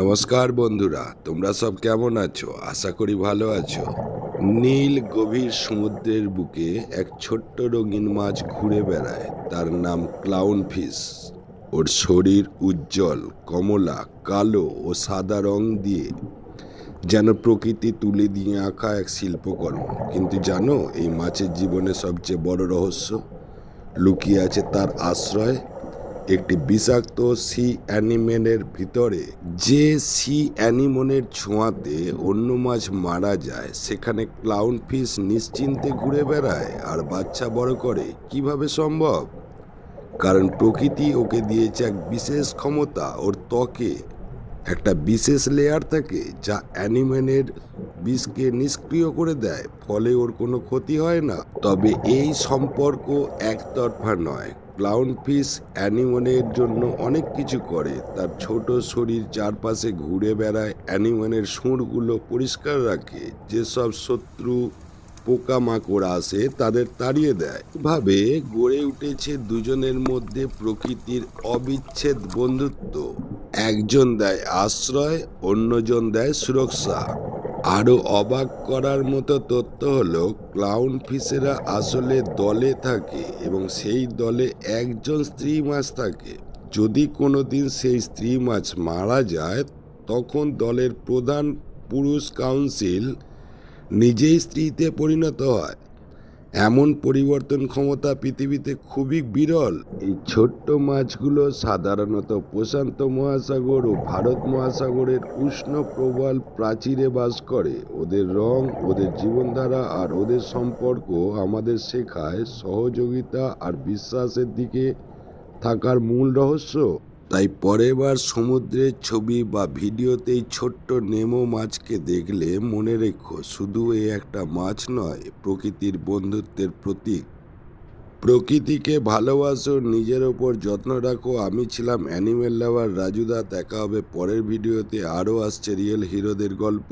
নমস্কার বন্ধুরা, তোমরা সব কেমন আছো? আশা করি ভালো আছো। নীল গভীর সমুদ্রের বুকে এক ছোট্ট রঙিন মাছ ঘুরে বেড়ায়। তার নাম ক্লাউন ফিশ ওর শরীর উজ্জ্বল, কমলা, কালো ও সাদা রং দিয়ে যেন প্রকৃতি তুলে দিয়ে আঁকা এক শিল্পকর্ম। কিন্তু জানো, এই মাছের জীবনে সবচেয়ে বড় রহস্য? লুকিয়ে আছে তার আশ্রয় একটি বিষাক্ত সি অ্যানিমেনের ভিতরে। যে সি অ্যানিমনের ছোঁয়াতে অন্য মাছ মারা যায়, সেখানে ক্লাউন ফিশ নিশ্চিন্তে ঘুরে বেড়ায় আর বাচ্চা বড় করে। কীভাবে সম্ভব? কারণ প্রকৃতি ওকে দিয়েছে এক বিশেষ ক্ষমতা, ওর ত্বকে একটা বিশেষ লেয়ার থাকে, যা অ্যানিমেনের বিষকে নিষ্ক্রিয় করে দেয়, ফলে ওর কোনো ক্ষতি হয় না। তবে এই সম্পর্ক একতরফা নয়। ক্লাউন ফিশ অ্যানিমনের জন্য অনেক কিছু করে। তার ছোট শরীর চারপাশে ঘুরে বেড়ায়, অ্যানিমনের সুরগুলো পরিষ্কার রাখে। যেসব শত্রু পোকামাকড় আসে, তাদের তাড়িয়ে দেয়। ভাবে গড়ে উঠেছে দুজনের মধ্যে প্রকৃতির অবিচ্ছেদ বন্ধুত্ব। একজন দেয় আশ্রয়, অন্যজন দেয় সুরক্ষা। আরও অবাক করার মতো তথ্য হল ক্লাউন ফিশেরা আসলে দলে থাকে এবং সেই দলে একজন স্ত্রী মাছ থাকে। যদি কোনো দিন সেই স্ত্রী মাছ মারা যায়, তখন দলের প্রধান পুরুষ কাউন্সিল নিজেই স্ত্রীতে পরিণত হয়। এমন পরিবর্তন ক্ষমতা পৃথিবীতে খুবই বিরল। এই ছোট্ট মাছগুলো সাধারণত প্রশান্ত মহাসাগর ও ভারত মহাসাগরের উষ্ণ প্রবাল প্রাচীরে বাস করে। ওদের রং, ওদের জীবনধারা আর ওদের সম্পর্ক আমাদের শেখায় সহযোগিতা আর বিশ্বাসের দিকে থাকার মূল রহস্য। তাই পরের বার সমুদ্রের ছবি বা ভিডিওতে এই ছোট্ট নেমো মাছকে দেখলে মনে রেখো, শুধু এ একটা মাছ নয়, প্রকৃতির বন্ধুত্বের প্রতীক। প্রকৃতিকে ভালোবাসো, নিজের ওপর যত্ন রাখো। আমি ছিলাম অ্যানিমেল লাভার রাজুদা, দেখা হবে পরের ভিডিওতে। আরও আসছে রিয়েল হিরোদের গল্প।